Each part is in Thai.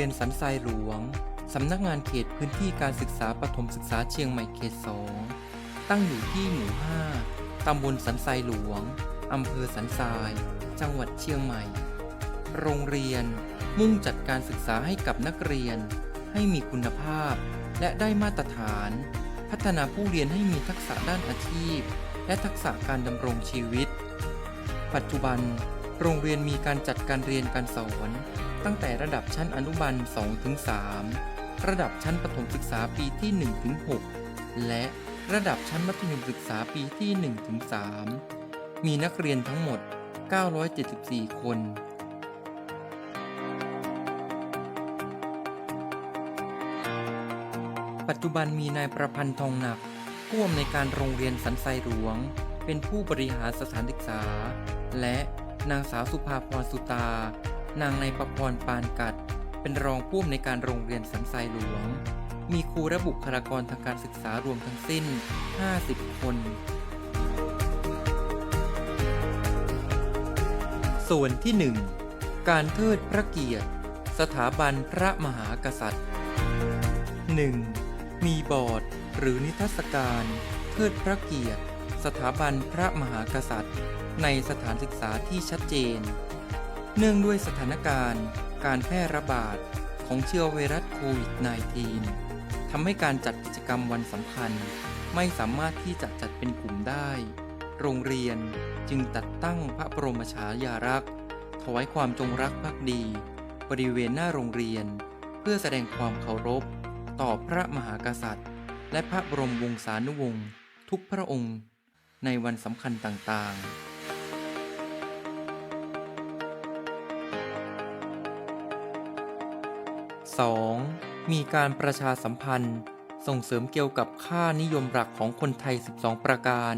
โรงเรียนสันทรายหลวง สำนักงานเขตพื้นที่การศึกษาปฐมศึกษาเชียงใหม่เขต2ตั้งอยู่ที่หมู่ 5 ตำบลสันทรายหลวง อำเภอสันทราย จังหวัดเชียงใหม่ โรงเรียนมุ่งจัดการศึกษาให้กับนักเรียน ให้มีคุณภาพ และได้มาตรฐาน พัฒนาผู้เรียนให้มีทักษะด้านอาชีพ และทักษะการดำรงชีวิต ปัจจุบัน โรงเรียนมีการจัดการเรียนการสอน ตั้งแต่ระดับชั้นอนุบาล2ถึง3ระดับชั้นประถมศึกษาปีที่1ถึง6และระดับชั้นมัธยมศึกษาปีที่1ถึง3มีนักเรียนทั้งหมด 974 คน ปัจจุบันมีนายประพันธ์ทองหนักผู้อำนวยการโรงเรียนสันทรายหลวง เป็นผู้บริหารสถานศึกษา และนางสาวสุภาพรสุตา นางในประพรปานกัด เป็นรองผู้อำนวยการโรงเรียนสันทรายหลวง มีครูและบุคลากรทางการศึกษารวมทั้งสิ้น 50 คน ส่วนที่ 1 การเทิดพระเกียรติ สถาบันพระมหากษัตริย์ 1. มีบอร์ด หรือนิทรรศการ เทิดพระเกียรติ สถาบันพระมหากษัตริย์ ในสถานศึกษาที่ชัดเจน เนื่องด้วยสถานการณ์ การแพร่ระบาดของเชื้อไวรัสโควิด -19 ทำให้การจัดกิจกรรมวันสำคัญ ไม่สามารถที่จะจัดเป็นกลุ่มได้ โรงเรียนจึงตัดตั้งพระบรมฉายาลักษณ์ถวายความจงรักภักดี บริเวณหน้าโรงเรียน เพื่อแสดงความเคารพ ต่อพระมหากษัตริย์ และพระบรมวงศานุวงศ์ทุกพระองค์ ในวันสำคัญต่างๆ 2. มีการประชาสัมพันธ์ ส่งเสริมเกี่ยวกับค่านิยมหลักของคนไทย 12 ประการ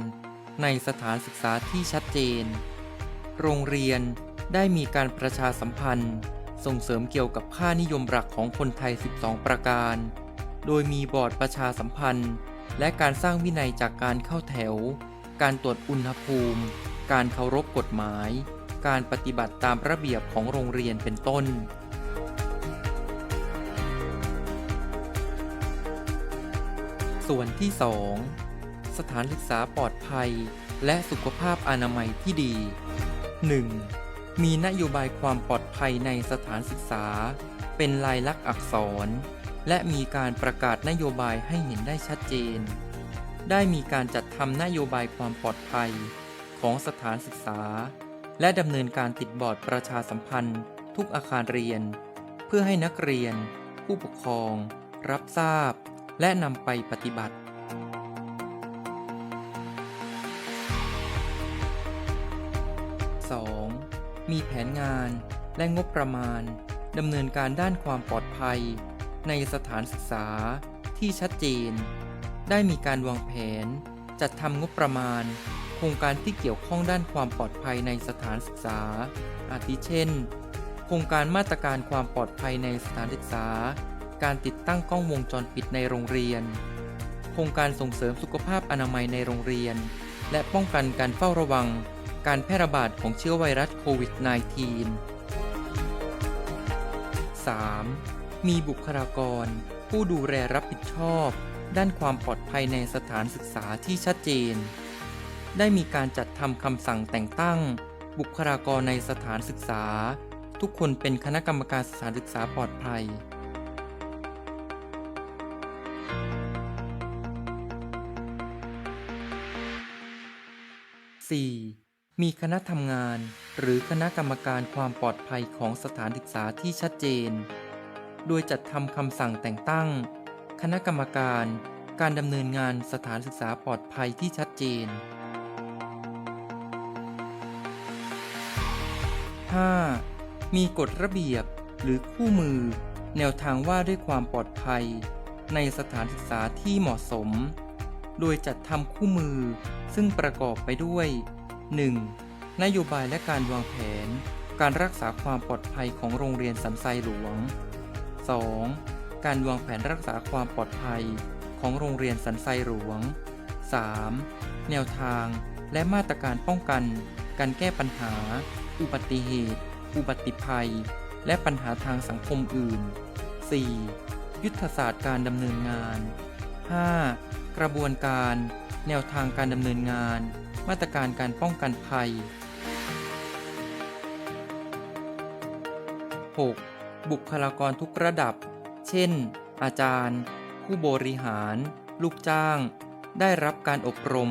ในสถานศึกษาที่ชัดเจน โรงเรียนได้มีการประชาสัมพันธ์ ส่งเสริมเกี่ยวกับค่านิยมหลักของคนไทย 12 ประการ โดยมีบอร์ดประชาสัมพันธ์ และการสร้างวินัยจากการเข้าแถว การตรวจอุณหภูมิ การเคารพกฎหมาย การปฏิบัติตามระเบียบของโรงเรียนเป็นต้น ส่วนที่ 2 สถานศึกษาปลอดภัย และสุขภาพอนามัยที่ดี 1. มีนโยบายความปลอดภัยในสถานศึกษา เป็นลายลักษณ์อักษร และมีการประกาศนโยบายให้เห็นได้ชัดเจน ได้มีการจัดทำนโยบายความปลอดภัยของสถานศึกษา และดำเนินการติดบอร์ดประชาสัมพันธ์ ทุกอาคารเรียน เพื่อให้นักเรียน ผู้ปกครอง รับทราบ และนำไปปฏิบัติ 2. มีแผนงานและงบประมาณดำเนินการด้านความปลอดภัย ในสถานศึกษาที่ชัดเจน ได้มีการวางแผน จัดทำงบประมาณ โครงการที่เกี่ยวข้องด้านความปลอดภัยในสถานศึกษา อาทิเช่น โครงการมาตรการความปลอดภัยในสถานศึกษา การติดตั้งกล้องวงจรปิดในโรงเรียน โครงการส่งเสริมสุขภาพอนามัยในโรงเรียน และป้องกันการเฝ้าระวัง การแพร่ระบาดของเชื้อไวรัสโควิด -19 3. มีบุคลากร ผู้ดูแลรับผิดชอบ ด้านความปลอดภัยในสถานศึกษาที่ชัดเจน ได้มีการจัดทำคำสั่งแต่งตั้ง บุคลากรในสถานศึกษา ทุกคนเป็นคณะกรรมการสถานศึกษาปลอดภัย 4. มีคณะทำงาน หรือคณะกรรมการความปลอดภัยของสถานศึกษาที่ชัดเจน โดยจัดทำคำสั่งแต่งตั้ง คณะกรรมการ การดำเนินงานสถานศึกษาปลอดภัยที่ชัดเจน 5. มีกฎระเบียบหรือคู่มือ แนวทางว่าด้วยความปลอดภัย ในสถานศึกษาที่เหมาะสม โดยจัดทำคู่มือ ซึ่งประกอบไปด้วย 1. นโยบายและการวางแผน การรักษาความปลอดภัยของโรงเรียนสันทรายหลวง 2. การวางแผนรักษาความปลอดภัยของโรงเรียนสันทรายหลวง 3. แนวทางและมาตรการป้องกัน การแก้ปัญหา อุบัติเหตุ อุบัติภัย และปัญหาทางสังคมอื่น 4. ยุทธศาสตร์การดำเนินงาน 5. กระบวนการ แนวทางการดำเนินงาน มาตรการการป้องกันภัย 6. บุคลากรทุกระดับ เช่น อาจารย์ ผู้บริหาร ลูกจ้าง ได้รับการอบรม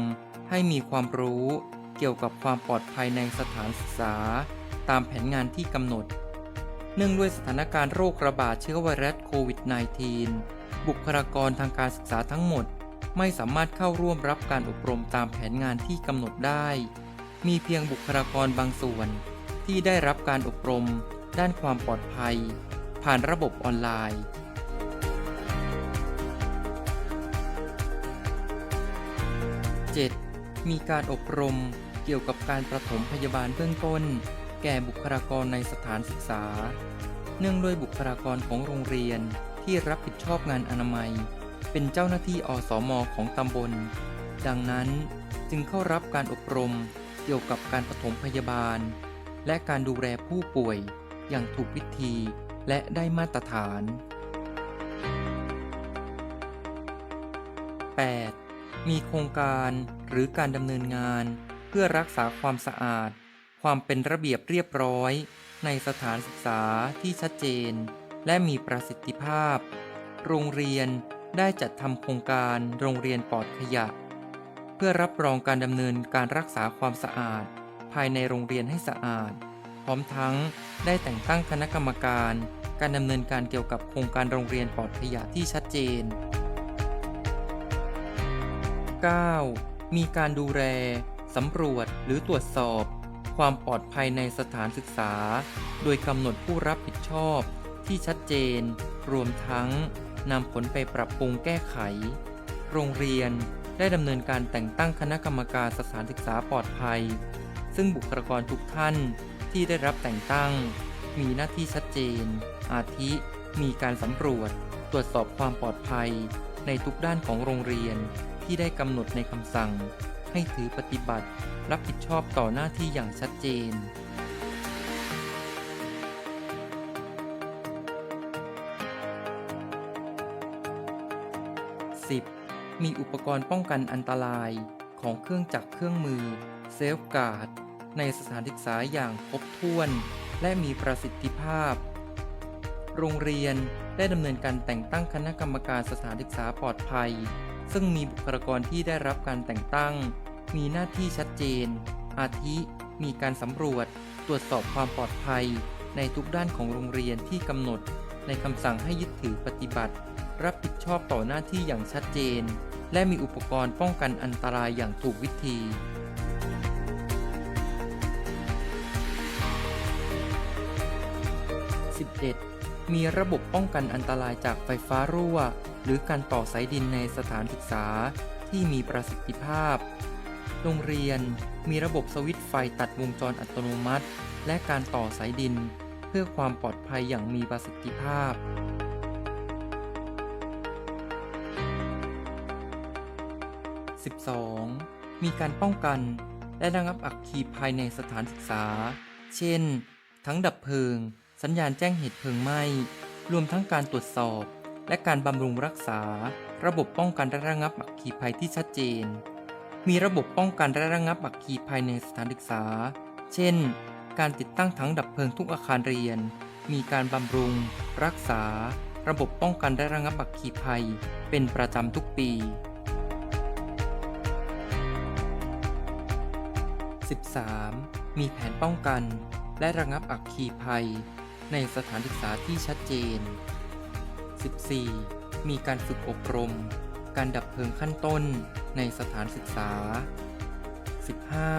ให้มีความรู้เกี่ยวกับความปลอดภัยในสถานศึกษา ตามแผนงานที่กำหนด เนื่องด้วยสถานการณ์โรคระบาดเชื้อไวรัสโควิด -19 บุคลากรทางการศึกษาทั้งหมด ไม่สามารถเข้าร่วมรับการอบรมตามแผนงานที่กำหนดได้ มีเพียงบุคลากรบางส่วน ที่ได้รับการอบรม ด้านความปลอดภัย ผ่านระบบออนไลน์ 7. มีการอบรมเกี่ยวกับการประถมพยาบาลเบื้องต้น แก่บุคลากรในสถานศึกษา เนื่องด้วยบุคลากรของโรงเรียนที่รับผิดชอบงานอนามัย เป็นเจ้าหน้าที่อสมของตำบล ดังนั้นจึงเข้ารับการอบรมเกี่ยวกับการปฐมพยาบาล และการดูแลผู้ป่วยอย่างถูกวิธีและได้มาตรฐาน 8. มีโครงการหรือการดำเนินงานเพื่อรักษาความสะอาด ความเป็นระเบียบเรียบร้อย ในสถานศึกษาที่ชัดเจน และมีประสิทธิภาพ โรงเรียน ได้จัดทำโครงการโรงเรียนปลอดขยะ เพื่อรับรองการดำเนินการรักษาความสะอาด ภายในโรงเรียนให้สะอาด พร้อมทั้งได้แต่งตั้งคณะกรรมการ การดำเนินการเกี่ยวกับโครงการโรงเรียนปลอดขยะที่ชัดเจน 9. มีการดูแลสำรวจหรือตรวจสอบ ความปลอดภัยในสถานศึกษา โดยกำหนดผู้รับผิดชอบที่ชัดเจน รวมทั้ง นำผลไปปรับปรุงแก้ไข โรงเรียนได้ดำเนินการแต่งตั้งคณะกรรมการสถานศึกษาปลอดภัย ซึ่งบุคลากรทุกท่านที่ได้รับแต่งตั้ง มีหน้าที่ชัดเจน อาทิ มีการสำรวจ ตรวจสอบความปลอดภัย ในทุกด้านของโรงเรียนที่ได้กำหนดในคำสั่ง ให้ถือปฏิบัติ รับผิดชอบต่อหน้าที่อย่างชัดเจน มีอุปกรณ์ป้องกันอันตรายของเครื่องจักรเครื่องมือเซฟการ์ดในสถานศึกษาอย่างครบถ้วน และมีประสิทธิภาพ โรงเรียนได้ดำเนินการแต่งตั้งคณะกรรมการสถานศึกษาปลอดภัย ซึ่งมีบุคลากรที่ได้รับการแต่งตั้ง มีหน้าที่ชัดเจน อาทิ มีการสำรวจ ตรวจสอบความปลอดภัย ในทุกด้านของโรงเรียนที่กำหนด ในคำสั่งให้ยึดถือปฏิบัติ รับผิดชอบต่อหน้าที่อย่างชัดเจน และมีอุปกรณ์ป้องกันอันตรายอย่างถูกวิธี 11. มีระบบป้องกันอันตรายจากไฟฟ้ารั่ว หรือการต่อสายดินในสถานศึกษาที่มีประสิทธิภาพ โรงเรียนมีระบบสวิตช์ไฟตัดวงจรอัตโนมัติ และการต่อสายดิน เพื่อความปลอดภัยอย่างมีประสิทธิภาพ 12. มีการป้องกันและระงับอัคคีภัยในสถานศึกษา เช่น ทั้งดับเพลิง สัญญาณแจ้งเหตุเพลิงไหม้ รวมทั้งการตรวจสอบ และการบำรุงรักษา ระบบป้องกันและระงับอัคคีภัยที่ชัดเจน มีระบบป้องกันและระงับอัคคีภัยในสถานศึกษา เช่น การติดตั้งถังดับเพลิงทุกอาคารเรียน มีการบำรุง รักษา ระบบป้องกันและระงับอัคคีภัย เป็นประจำทุกปี 13. มีแผนป้องกัน และระงับอัคคีภัย ในสถานศึกษาที่ชัดเจน 14. มีการฝึกอบรม การดับเพลิงขั้นต้นในสถานศึกษา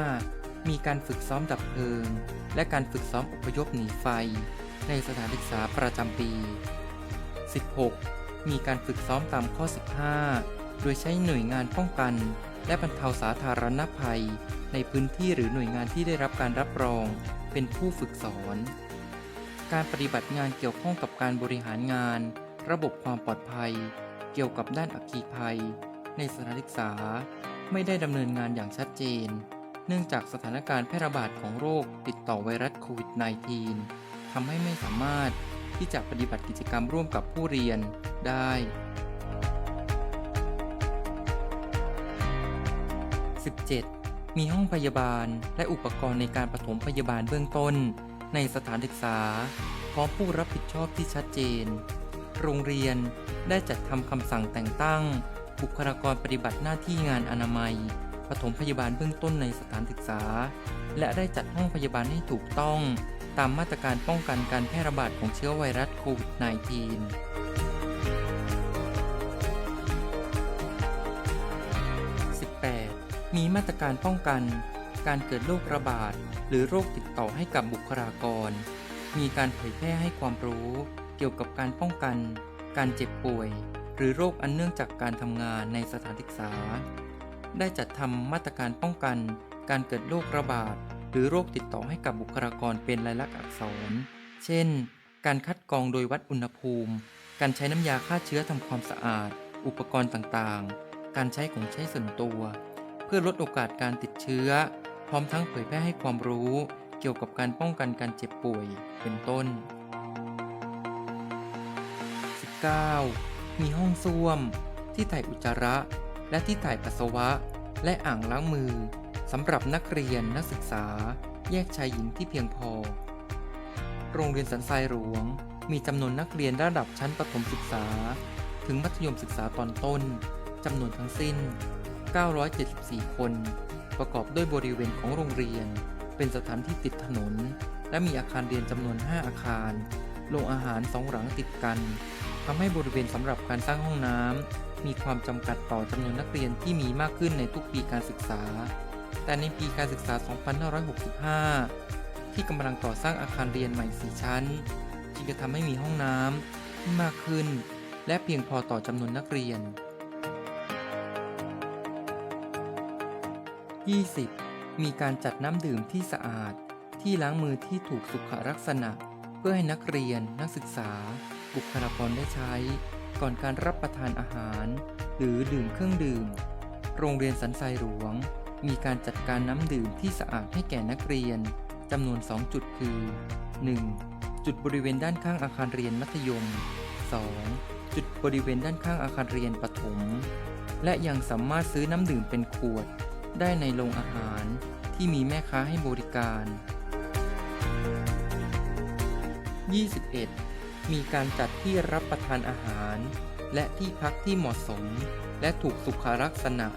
15. มีการฝึกซ้อมดับเพลิง และการฝึกซ้อมอพยพหนีไฟ ในสถานศึกษาประจำปี 16. มีการฝึกซ้อมตามข้อ 15 โดยใช้หน่วยงานป้องกัน และบรรเทาสาธารณภัย ในพื้นที่หรือหน่วยงานที่ได้รับการรับรอง เป็นผู้ฝึกสอน การปฏิบัติงานเกี่ยวข้องกับการบริหารงาน ระบบความปลอดภัย เกี่ยวกับด้านอัคคีภัย ในสถานศึกษา ไม่ได้ดำเนินงานอย่างชัดเจน เนื่องจากสถานการณ์แพร่ระบาดของโรคติดต่อไวรัสโควิด -19 ทำให้ไม่สามารถที่จะปฏิบัติกิจกรรมร่วมกับผู้เรียนได้ 17. มีห้องพยาบาลและอุปกรณ์ในการปฐมพยาบาลเบื้องต้น ในสถานศึกษา พร้อมผู้รับผิดชอบที่ชัดเจน โรงเรียนได้จัดทำคำสั่งแต่งตั้ง บุคลากรปฏิบัติหน้าที่งานอนามัย ปฐมพยาบาลเบื้องต้นในสถานศึกษา และได้จัดห้องพยาบาลให้ถูกต้อง ตามมาตรการป้องกันการแพร่ระบาดของเชื้อไวรัสโควิด -19 มีมาตรการป้องกัน การเกิดโรคระบาด หรือโรคติดต่อให้กับบุคลากร มีการเผยแพร่ให้ความรู้เกี่ยวกับการป้องกัน การเจ็บป่วย หรือโรคอันเนื่องจากการทำงานในสถานศึกษา ได้จัดทำมาตรการป้องกัน การเกิดโรคระบาด หรือโรคติดต่อให้กับบุคลากรเป็นลายลักษณ์อักษร เช่น การคัดกรองโดยวัดอุณหภูมิ การใช้น้ำยาฆ่าเชื้อทำความสะอาด อุปกรณ์ต่างๆ การใช้ของใช้ส่วนตัว พื่อลดโอกาสการติดเชื้อ พร้อมทั้งเผยแพร่ให้ความรู้เกี่ยวกับการป้องกันการเจ็บป่วยเป็นต้น 19. มีห้องส้วม ที่ถ่ายอุจจาระ และที่ถ่ายปัสสาวะ และอ่างล้างมือสำหรับนักเรียนนักศึกษา แยกชายหญิงที่เพียงพอ โรงเรียนสันทรายหลวง มีจำนวนนักเรียนระดับชั้นประถมศึกษา ถึงมัธยมศึกษาตอนต้นจำนวนทั้งสิ้น 974 คน ประกอบด้วยบริเวณของโรงเรียน เป็นสถานที่ติดถนน และมีอาคารเรียนจำนวน 5 อาคารโรงอาหารสองหลังติดกันทำให้บริเวณสำหรับการสร้างห้องน้ำมีความจำกัดต่อจำนวนนักเรียนที่มีมากขึ้นในทุกปีการศึกษา แต่ในปีการศึกษา 2565 ที่กำลังก่อสร้างอาคารเรียนใหม่ 4 ชั้น จึงจะทำให้มีห้องน้ำที่มากขึ้น และเพียงพอต่อจำนวนนักเรียน 20. มีการจัดน้ำดื่มที่สะอาด ที่ล้างมือที่ถูกสุขลักษณะ เพื่อให้นักเรียน นักศึกษา บุคลากรได้ใช้ ก่อนการรับประทานอาหาร หรือดื่มเครื่องดื่ม โรงเรียนสันทรายหลวง มีการจัดการน้ำดื่มที่สะอาดให้แก่นักเรียนจำนวน 2 จุดคือ 1. จุดบริเวณด้านข้างอาคารเรียนมัธยม 2. จุดบริเวณด้านข้างอาคารเรียนประถม และยังสามารถซื้อน้ำดื่มเป็นขวด ได้ในโรงอาหารที่มีแม่ค้าให้บริการ 21. มีการจัดที่รับประทานอาหาร และที่พักที่เหมาะสม และถูกสุขลักษณะ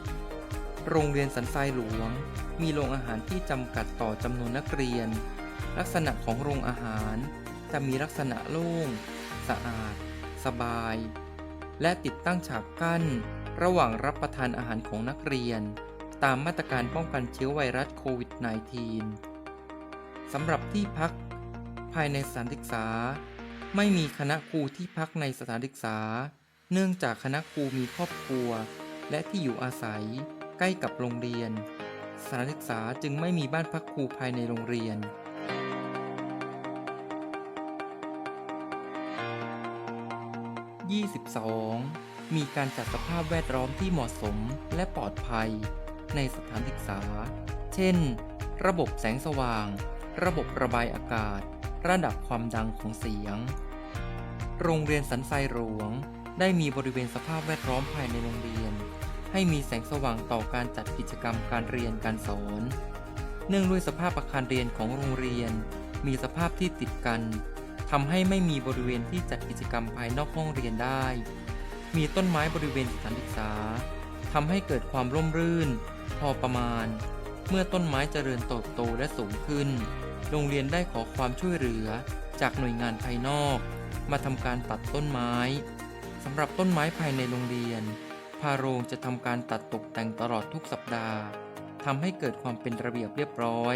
โรงเรียนสันทรายหลวง มีโรงอาหารที่จำกัดต่อจำนวนนักเรียน ลักษณะของโรงอาหาร จะมีลักษณะโล่ง สะอาด สบาย และติดตั้งฉากกั้น ระหว่างรับประทานอาหารของนักเรียน ตามมาตรการป้องกันเชื้อไวรัสโควิด -19 สำหรับที่พัก ภายในสถานศึกษา ไม่มีคณะครูที่พักในสถานศึกษา เนื่องจากคณะครูมีครอบครัว และที่อยู่อาศัย ใกล้กับโรงเรียน สถานศึกษาจึงไม่มีบ้านพักครูภายในโรงเรียน 22. มีการจัดสภาพแวดล้อมที่เหมาะสมและปลอดภัย ในสถานศึกษา เช่น ระบบแสงสว่าง ระบบระบายอากาศ ระดับความดังของเสียง โรงเรียนสันทรายหลวง ได้มีบริเวณสภาพแวดล้อมภายในโรงเรียน ให้มีแสงสว่างต่อการจัดกิจกรรมการเรียนการสอน เนื่องด้วยสภาพอาคารเรียนของโรงเรียน มีสภาพที่ติดกันทำให้ไม่มีบริเวณที่จัดกิจกรรมภายนอกห้องเรียนได้ มีต้นไม้บริเวณสถานศึกษา ทำให้เกิดความร่มรื่น พอประมาณ เมื่อต้นไม้เจริญเติบโตและสูงขึ้น โรงเรียนได้ขอความช่วยเหลือจากหน่วยงานภายนอก มาทำการตัดต้นไม้สำหรับต้นไม้ภายในโรงเรียน พาโรงจะทำการตัดตกแต่งตลอดทุกสัปดาห์ทำให้เกิดความเป็นระเบียบเรียบร้อย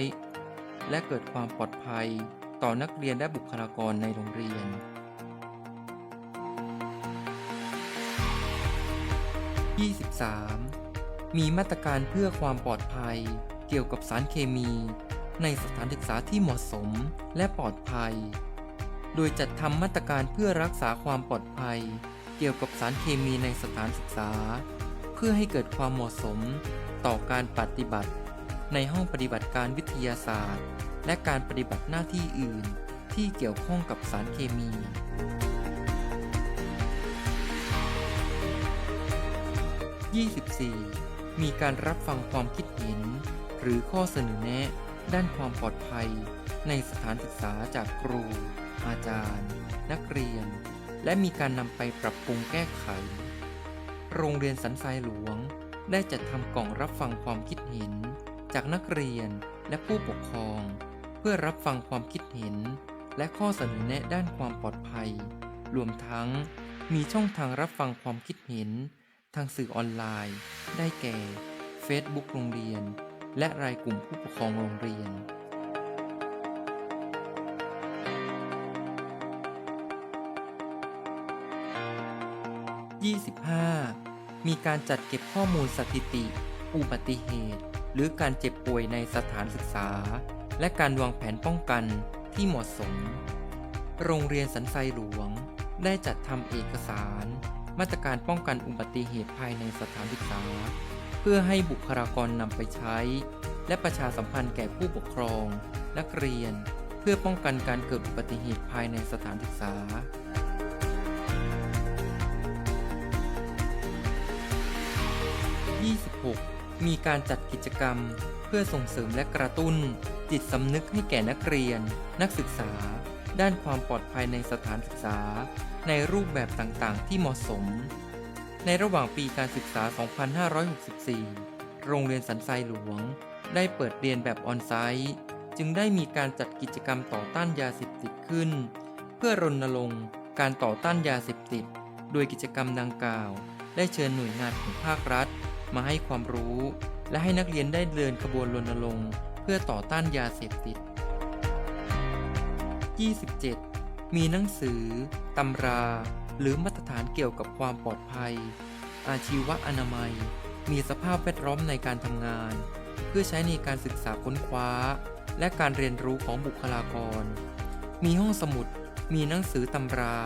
และเกิดความปลอดภัย ต่อนักเรียนและบุคลากรในโรงเรียน 23. มีมาตรการเพื่อความปลอดภัย เกี่ยวกับสารเคมี ในสถานศึกษาที่เหมาะสมและปลอดภัย โดยจัดทำมาตรการเพื่อรักษาความปลอดภัย เกี่ยวกับสารเคมีในสถานศึกษา เพื่อให้เกิดความเหมาะสม ต่อการปฏิบัติ ในห้องปฏิบัติการวิทยาศาสตร์ และการปฏิบัติหน้าที่อื่น ที่เกี่ยวข้องกับสารเคมี 24. มีการรับฟังความคิดเห็น หรือข้อเสนอแนะ ด้านความปลอดภัย ในสถานศึกษาจากครู อาจารย์ นักเรียน และมีการนำไปปรับปรุงแก้ไข โรงเรียนสันทรายหลวง ได้จัดทำกล่องรับฟังความคิดเห็น จากนักเรียนและผู้ปกครอง เพื่อรับฟังความคิดเห็น และข้อเสนอแนะด้านความปลอดภัย รวมทั้งมีช่องทางรับฟังความคิดเห็น ทางสื่อออนไลน์ ได้แก่ Facebook โรงเรียน และรายกลุ่มผู้ปกครองโรงเรียน 25. มีการจัดเก็บข้อมูลสถิติ อุบัติเหตุ หรือการเจ็บป่วยในสถานศึกษา และการวางแผนป้องกันที่เหมาะสม โรงเรียนสันทรายหลวง ได้จัดทำเอกสาร มาตรการป้องกันอุบัติเหตุภายในสถานศึกษา เพื่อให้บุคลากรนำไปใช้ และประชาสัมพันธ์แก่ผู้ปกครอง นักเรียน เพื่อป้องกันการเกิดอุบัติเหตุภายในสถานศึกษา 26. มีการจัดกิจกรรม เพื่อส่งเสริมและกระตุ้น จิตสำนึกให้แก่นักเรียน นักศึกษา ด้านความปลอดภัยในสถานศึกษา ในรูปแบบต่างๆ ที่เหมาะสม ในระหว่างปีการศึกษา 2564 โรงเรียนสันทรายหลวง ได้เปิดเรียนแบบออนไซต์จึงได้มีการจัดกิจกรรมต่อต้านยาเสพติดขึ้น เพื่อรณรงค์การต่อต้านยาเสพติด โดยกิจกรรมดังกล่าว ได้เชิญหน่วยงานของภาครัฐ มาให้ความรู้ และให้นักเรียนได้เดินขบวนรณรงค์เพื่อต่อต้านยาเสพติด 27. มีหนังสือ ตำรา หรือมาตรฐานเกี่ยวกับความปลอดภัย อาชีวะอนามัย มีสภาพแวดล้อมในการทำงาน เพื่อใช้ในการศึกษาค้นคว้า และการเรียนรู้ของบุคลากร มีห้องสมุด มีหนังสือตำรา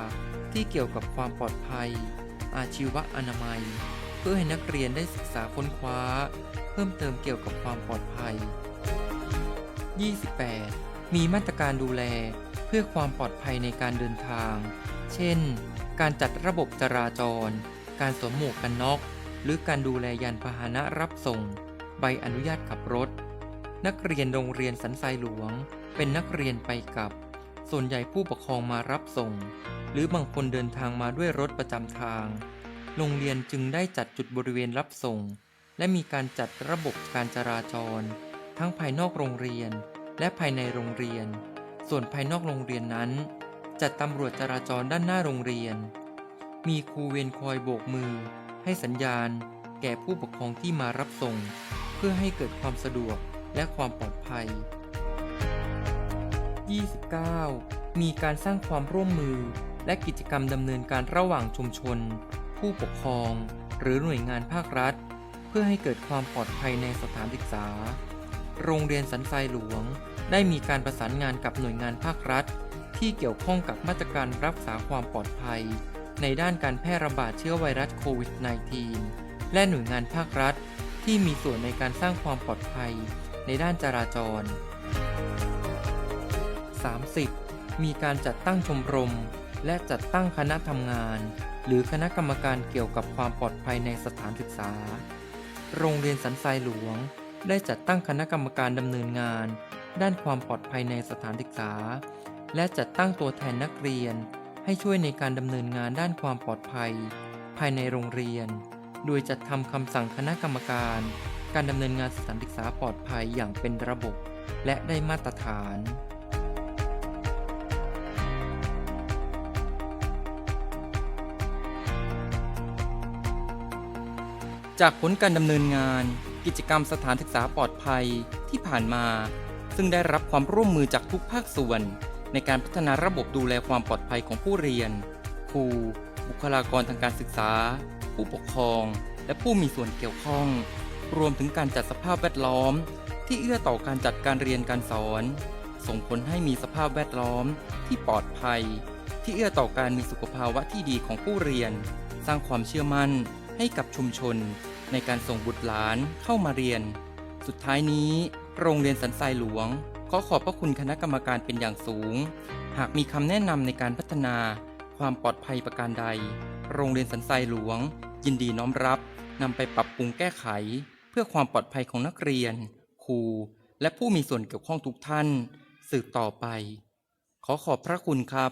ที่เกี่ยวกับความปลอดภัย อาชีวะอนามัย เพื่อให้นักเรียนได้ศึกษาค้นคว้า เพิ่มเติมเกี่ยวกับความปลอดภัย 28. มีมาตรการดูแลเพื่อความปลอดภัยในการเดินทาง เช่น การจัดระบบจราจร การสวมหมวกกันน็อก หรือการดูแลยานพาหนะรับส่ง ใบอนุญาตขับรถ นักเรียนโรงเรียนสันทรายหลวง เป็นนักเรียนไปกับ ส่วนใหญ่ผู้ปกครองมารับส่ง หรือบางคนเดินทางมาด้วยรถประจำทาง โรงเรียนจึงได้จัดจุดบริเวณรับส่ง และมีการจัดระบบการจราจร ทั้งภายนอกโรงเรียน และภายในโรงเรียน ส่วนภายนอกโรงเรียนนั้น จัดตำรวจจราจรด้านหน้าโรงเรียน มีครูเวรคอยโบกมือ ให้สัญญาณ แก่ผู้ปกครองที่มารับส่ง เพื่อให้เกิดความสะดวกและความปลอดภัย 29. มีการสร้างความร่วมมือ และกิจกรรมดำเนินการระหว่างชุมชน ผู้ปกครอง หรือหน่วยงานภาครัฐ เพื่อให้เกิดความปลอดภัยในสถานศึกษา โรงเรียนสันทรายหลวง ได้มีการประสานงานกับหน่วยงานภาครัฐ ที่เกี่ยวข้องกับมาตรการรักษาความปลอดภัย ในด้านการแพร่ระบาดเชื้อไวรัสโควิด -19 และหน่วยงานภาครัฐ ที่มีส่วนในการสร้างความปลอดภัย ในด้านจราจร 30. มีการจัดตั้งชมรม และจัดตั้งคณะทำงาน หรือคณะกรรมการเกี่ยวกับความปลอดภัยในสถานศึกษา โรงเรียนสันทรายหลวง ได้จัดตั้งคณะกรรมการดำเนินงาน ด้านความปลอดภัยในสถานศึกษา และจัดตั้งตัวแทนนักเรียน ให้ช่วยในการดำเนินงานด้านความปลอดภัย ภายในโรงเรียน โดยจัดทำคำสั่งคณะกรรมการ การดำเนินงานสถานศึกษาปลอดภัยอย่างเป็นระบบ และได้มาตรฐานจากผลการดำเนินงาน กิจกรรมสถานศึกษาปลอดภัยที่ผ่านมา ซึ่งได้รับความร่วมมือจากทุกภาคส่วน ในการพัฒนาระบบดูแลความปลอดภัยของผู้เรียน ครู บุคลากรทางการศึกษา ผู้ปกครอง และผู้มีส่วนเกี่ยวข้อง รวมถึงการจัดสภาพแวดล้อม ที่เอื้อต่อการจัดการเรียนการสอน ส่งผลให้มีสภาพแวดล้อม ที่ปลอดภัย ที่เอื้อต่อการมีสุขภาวะที่ดีของผู้เรียน สร้างความเชื่อมั่นให้กับชุมชน ในการส่งบุตรหลานเข้ามาเรียน สุดท้ายนี้ โรงเรียนสันทรายหลวง ขอขอบพระคุณคณะกรรมการเป็นอย่างสูง หากมีคำแนะนำในการพัฒนา ความปลอดภัยประการใด โรงเรียนสันทรายหลวง ยินดีน้อมรับนำไปปรับปรุงแก้ไข เพื่อความปลอดภัยของนักเรียน ครู และผู้มีส่วนเกี่ยวข้องทุกท่าน สืบต่อไป ขอขอบพระคุณครับ